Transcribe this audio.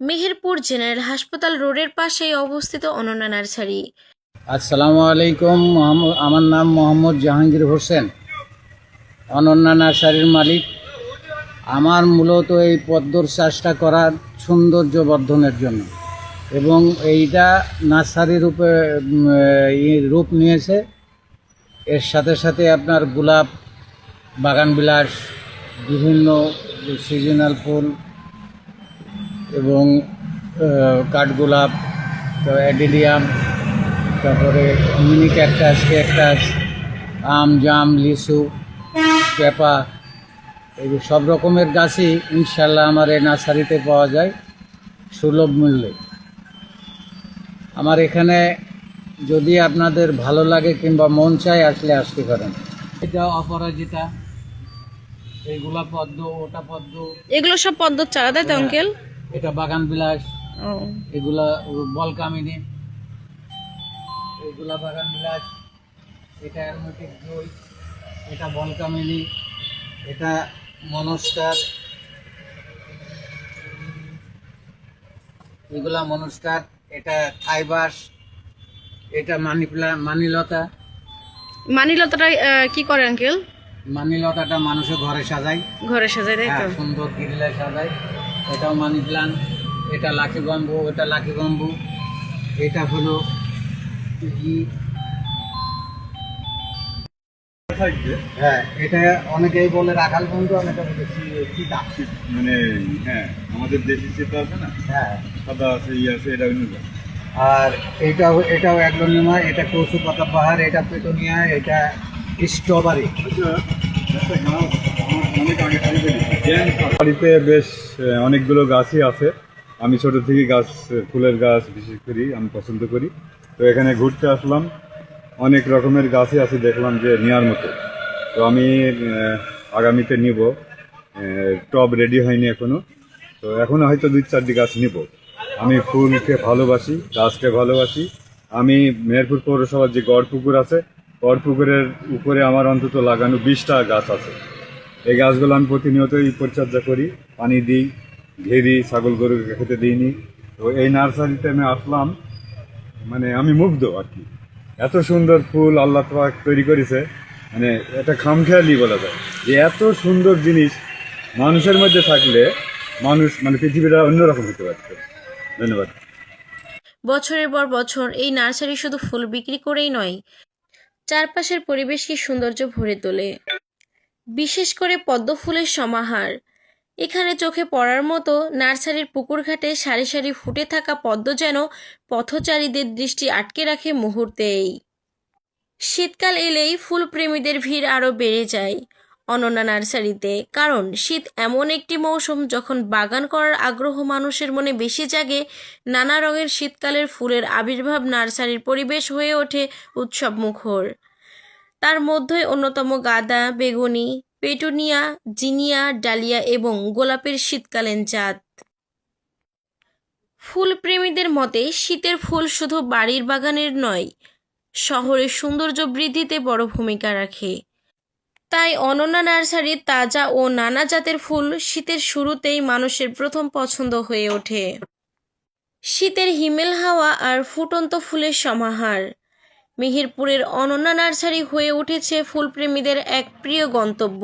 Meherpur general হাসপাতাল রোডের পাশেই অবস্থিত অনন্যা নার্সারি। আসসালামু আলাইকুম আমার নাম মোহাম্মদ জাহাঙ্গীর হোসেন, অনন্যা নার্সারির মালিক। আমার মূলত এই পদ্মর চাষটা করার সৌন্দর্য বর্ধনের জন্য এবং এইটা নার্সারি রূপে রূপ নিয়েছে। এর সাথে সাথে আপনার গোলাপ, বাগান বিলাস, বিভিন্ন সিজনাল ফুল এবং কাঠগোলাপ তো অ্যাডিডিয়াম তারপরে মিনি ক্যাকটাস ক্যাকটাস আম জাম লিচু পেঁপা এই সব রকমের গাছই ইনশাল্লাহ আমার এই নার্সারিতে পাওয়া যায় সুলভ মূল্যে। আমার এখানে যদি আপনাদের ভালো লাগে কিংবা মন চায় আসলে আসতে পারেন। এটা অপরাজিতা এইগুলা পদ্ম ওটা পদ্ম। এগুলো সব পদ্ম চারা তাই তো হ্যাঁ। এটা বাগান বিলাস এগুলা বল কামিনী। এগুলা বাগান বিলাস এটা অ্যারোমেটিক দই এটা বল কামিনী এটা মনস্টার। এগুলা মনস্টার এটা থাইবাস এটা মানি প্লা মানিলতা। মানিলতাটা কি করে আঙ্কেল? মানিলতাটা মানুষের ঘরে সাজায়। ঘরে সাজায় তাই তো? হ্যাঁ সুন্দর গিরিলে সাজায়। এটাও মানি প্লান্ট এটা লাকি বাম্বু এটা লাকি বাম্বু এটা হলো হ্যাঁ এটা অনেকেই বলে রাখাল বন্ধু অনেকে বলে সীতা মানে হ্যাঁ আমাদের দেশি সেটা আছে না? হ্যাঁ। সাদা আছে ই আছে এটা অন্য আর এটাও এটাও অ্যাগ্লোনিমা এটা কৌশু পাতা বাহার এটা পেটোনিয়া এটা স্ট্রবেরি। আচ্ছা বাড়িতে বেশ অনেকগুলো গাছই আছে। আমি ছোট থেকে গাছ, ফুলের গাছ বিশেষ করি, আমি পছন্দ করি। তো এখানে ঘুরতে আসলাম। অনেক রকমের গাছই আছে দেখলাম যে নেওয়ার মতো। তো আমি আগামীতে নিব। টব রেডি হয়নি এখনও। তো এখনও হয়তো দুই চারটি গাছ নিব। আমি ফুলকে ভালোবাসি, গাছকে ভালোবাসি। আমি মেহেরপুর পৌরসভার যে গড় পুকুর আছে গড় পুকুরের উপরে আমার অন্তত লাগানো বিশটা গাছ আছে। এই গাছগুলো আমি প্রতিনিয়তই পরিচর্যা করি, পানি দিই, ঘেরি, ছাগল গরু খেতে দিইনি। তো এই নার্সারিতে আমি আসলাম মানে আমি মুগ্ধ আর কি। এত সুন্দর ফুল আল্লাহ পাক তৈরি করেছে মানে এটা খামখেয়ালি বলা যায়। যে এত সুন্দর জিনিস মানুষের মধ্যে থাকলে মানুষ মানে পৃথিবীটা অন্যরকম হতে পারত। ধন্যবাদ। বছরের পর বছর এই নার্সারি শুধু ফুল বিক্রি করেই নয়, চারপাশের পরিবেশকে সৌন্দর্য ভরে তোলে। বিশেষ করে পদ্ম ফুলের সমাহার। এখানে চোখে পড়ার মতো নার্সারির পুকুর ঘাটে সারি সারি ফুটে থাকা পদ্ম যেন পথচারীদের দৃষ্টি আটকে রাখে মুহূর্তেই। শীতকাল এলেই ফুল প্রেমীদের ভিড় আরও বেড়ে যায় অনন্যা নার্সারিতে, কারণ শীত এমন একটি মৌসুম যখন বাগান করার আগ্রহ মানুষের মনে বেশি জাগে, নানা রঙের শীতকালের ফুলের আবির্ভাব নার্সারির পরিবেশ হয়ে ওঠে উৎসব মুখর তার মধ্যে অন্যতম গাঁদা, বেগুনি, পেটুনিয়া, জিনিয়া, ডালিয়া এবং গোলাপের শীতকালীন জাত। ফুল প্রেমীদের মতে, শীতের ফুল শুধু বাড়ির বাগানের নয়, শহরের সৌন্দর্য বৃদ্ধিতে বড় ভূমিকা রাখে। তাই অনন্যা নার্সারির তাজা ও নানা জাতের ফুল শীতের শুরুতেই মানুষের প্রথম পছন্দ হয়ে ওঠে। শীতের হিমেল হাওয়া আর ফুটন্ত ফুলের সমাহার। মিহিরপুরের অনন্যা নার্সারি হয়ে উঠেছে ফুলপ্রেমীদের এক প্রিয় গন্তব্য।